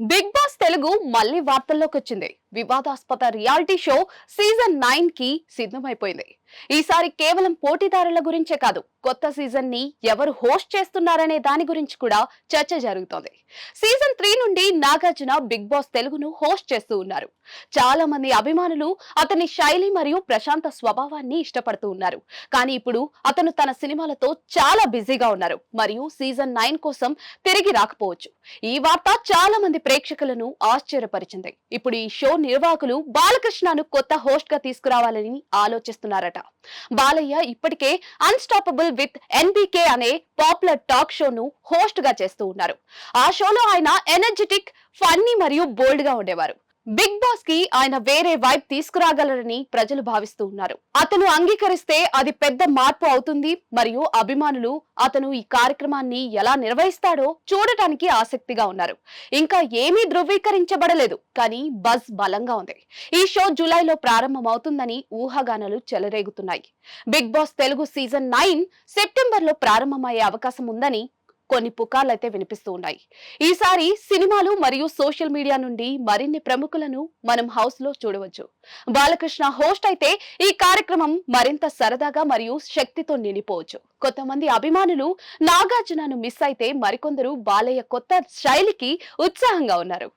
Big Boss Telugu మళ్ళీ వార్తల్లోకి వచ్చింది వివాదాస్పద రియాలిటీ షో సీజన్ నైన్కి సిద్ధమైపోయింది. ఈసారి కేవలం పోటీదారుల గురించే కాదు కొత్త సీజన్ని ఎవరు హోస్ట్ చేస్తున్నారనే దాని గురించి కూడా చర్చ జరుగుతోంది. సీజన్ త్రీ నుండి నాగార్జున బిగ్ బాస్ తెలుగును హోస్ట్ చేస్తూ ఉన్నారు. చాలా మంది అభిమానులు అతని శైలి మరియు ప్రశాంత స్వభావాన్ని ఇష్టపడుతూ ఉన్నారు. కానీ ఇప్పుడు అతను తన సినిమాలతో చాలా బిజీగా ఉన్నారు. మరియు సీజన్ నైన్ కోసం తిరిగి రాకపోవచ్చు. ఈ వార్త చాలా మంది ప్రేక్షకులను ప్రేక్షకులను ఆశ్చర్యపరిచింది. ఇప్పుడు ఈ షో నిర్వాహకులు బాలకృష్ణను కొత్త హోస్ట్గా తీసుకురావాలని ఆలోచిస్తున్నారట. బాలయ్య ఇప్పటికే అన్స్టాపబుల్ విత్ ఎన్బికే అనే పాపులర్ టాక్ షోను హోస్ట్గా చేస్తూ ఉన్నారు. ఆ షోలో ఆయన ఎనర్జెటిక్ ఫన్నీ మరియు బోల్డ్గా ఉండేవారు. బిగ్ బాస్కి ఆయన వేరే వైబ్ తీసుకురాగలరని ప్రజలు భావిస్తూ ఉన్నారు. అతను అంగీకరిస్తే అది పెద్ద మార్పు అవుతుంది మరియు అభిమానులు అతను ఈ కార్యక్రమాన్ని ఎలా నిర్వహిస్తాడో చూడటానికి ఆసక్తిగా ఉన్నారు. ఇంకా ఏమీ ధృవీకరించబడలేదు కానీ బజ్ బలంగా ఉంది. ఈ షో జూలైలో ప్రారంభమవుతుందని ఊహాగానాలు చెలరేగుతున్నాయి. Bigg Boss Telugu season nine సెప్టెంబర్లో ప్రారంభమయ్యే అవకాశం ఉందని కొన్ని పుకార్లు అయితే వినిపిస్తూ ఉన్నాయి. ఈసారి సినిమాలు మరియు సోషల్ మీడియా నుండి మరిన్ని ప్రముఖులను మనం హౌస్లో చూడవచ్చు. బాలకృష్ణ హోస్ట్ అయితే ఈ కార్యక్రమం మరింత సరదాగా మరియు శక్తితో నిండిపోవచ్చు. కొంతమంది అభిమానులు నాగార్జునను మిస్ అయితే మరికొందరు బాలయ్య కొత్త శైలికి ఉత్సాహంగా ఉన్నారు.